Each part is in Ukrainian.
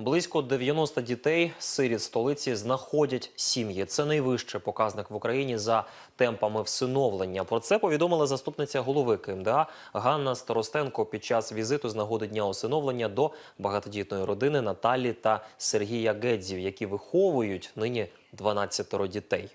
Близько 90 дітей сиріт столиці знаходять сім'ї. Це найвищий показник в Україні за темпами всиновлення. Про це повідомила заступниця голови КМДА Ганна Старостенко під час візиту з нагоди дня усиновлення до багатодітної родини Наталі та Сергія Гедзів, які виховують нині 12 дітей.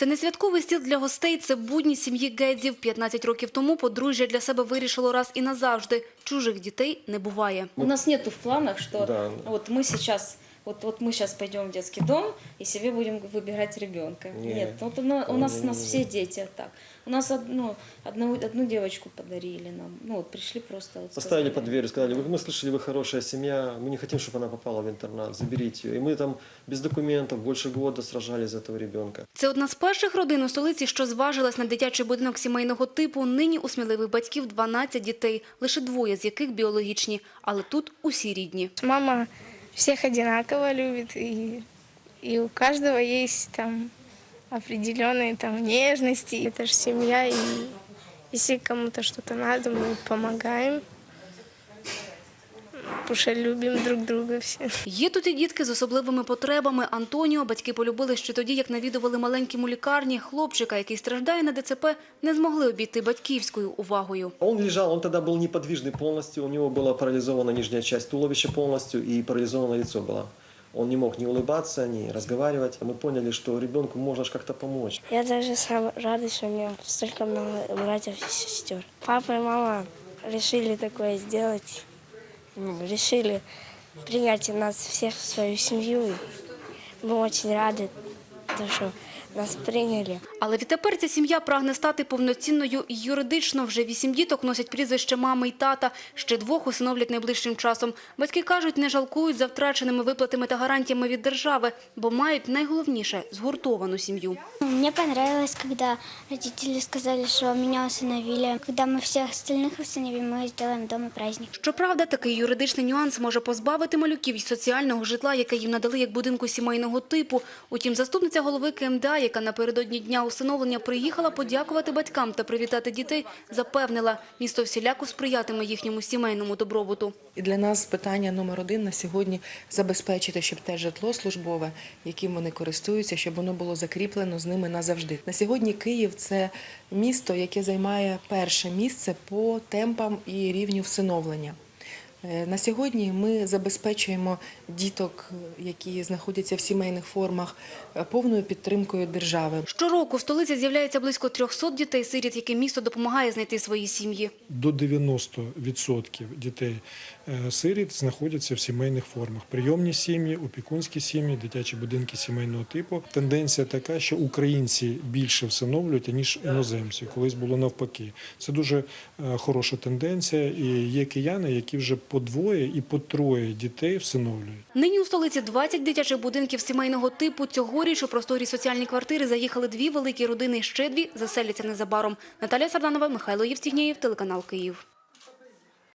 Це не святковий стіл для гостей, це будні сім'ї Гедзів. 15 років тому подружжя для себе вирішило раз і назавжди. Чужих дітей не буває. У нас нету в планах, що Да. вот мы сейчас вот, вот мы сейчас пойдем в детский дом и себе будем выбирать ребенка. Нет. Нет, вот у нас, у нас, у нас Не-не-не. все дети так. У нас одну, одну, одну девочку подарили нам. Ну вот пришли просто. Вот Поставили сказали. под дверь, сказали, «Вы- мы слышали, вы хорошая семья, мы не хотим, чтобы она попала в интернат, заберите ее. И мы там без документов больше года сражались за этого ребенка. Це одна з перших родин у столиці, що зважилась на дитячий будинок сімейного типу. Нині у сміливих батьків 12 дітей, лише двоє з яких біологічні. Але тут усі рідні. Мама всех одинаково любит, и, и у каждого есть там определенные там нежности. Это же семья, и если кому-то что-то надо, мы помогаем. Потому что любим друг друга все. Є тут і дітки з особливими потребами. Антоніо батьки полюбили ще тоді, як навідували маленьким у лікарні. Хлопчика, який страждає на ДЦП, не змогли обійти батьківською увагою. Он лежал, он тогда был неподвижный полностью, у него была парализована нижняя часть туловища полностью и парализовано лицо было. Он не мог ни улыбаться, ни разговаривать. Мы поняли, что ребенку можно ж как-то помочь. Я даже сам рада, что у меня столько много братьев и сестер. Папа и мама решили такое сделать. Ну, Решили принять нас всех в свою семью. И мы очень рады, то, что нас приняли. Але відтепер ця сім'я прагне стати повноцінною і юридично. Вже вісім діток носять прізвище мами й тата. Ще двох усиновлять найближчим часом. Батьки кажуть, не жалкують за втраченими виплатами та гарантіями від держави, бо мають найголовніше – згуртовану сім'ю. Мне понравилось, когда родители сказали, что меня усыновили. Когда мы всех остальных усыновим, мы сделаем дома праздник. Щоправда, такий юридичний нюанс може позбавити малюків й соціального житла, яке їм надали як будинку сімейного типу. Утім, заступниця голови КМДА, яка напередодні дня усиновлення приїхала подякувати батькам та привітати дітей, запевнила, місто всіляко сприятиме їхньому сімейному добробуту. І для нас питання номер один на сьогодні забезпечити, щоб те житло службове, яким вони користуються, щоб воно було закріплено з ними назавжди. На сьогодні Київ це місто, яке займає перше місце по темпам і рівню всиновлення. Е, На сьогодні ми забезпечуємо діток, які знаходяться в сімейних формах, е, повною підтримкою держави. Щороку в столиці з'являється близько 300 дітей-сиріт, яким місто допомагає знайти свої сім'ї. До 90% дітей е, сиріт знаходяться в сімейних формах. Прийомні сім'ї, опікунські сім'ї, дитячі будинки сімейного типу. Тенденція така, що українці більше всиновлюють, ніж іноземці. Колись було навпаки. Це дуже хороша тенденція. І є кияни, які вже по двоє і по троє дітей всиновлюють. Нині у столиці 20 дитячих будинків сімейного типу. Цьогоріч у просторі соціальні квартири заїхали дві великі родини. Ще дві заселяться незабаром. Наталія Сарданова, Михайло Євстігнєєв, телеканал Київ.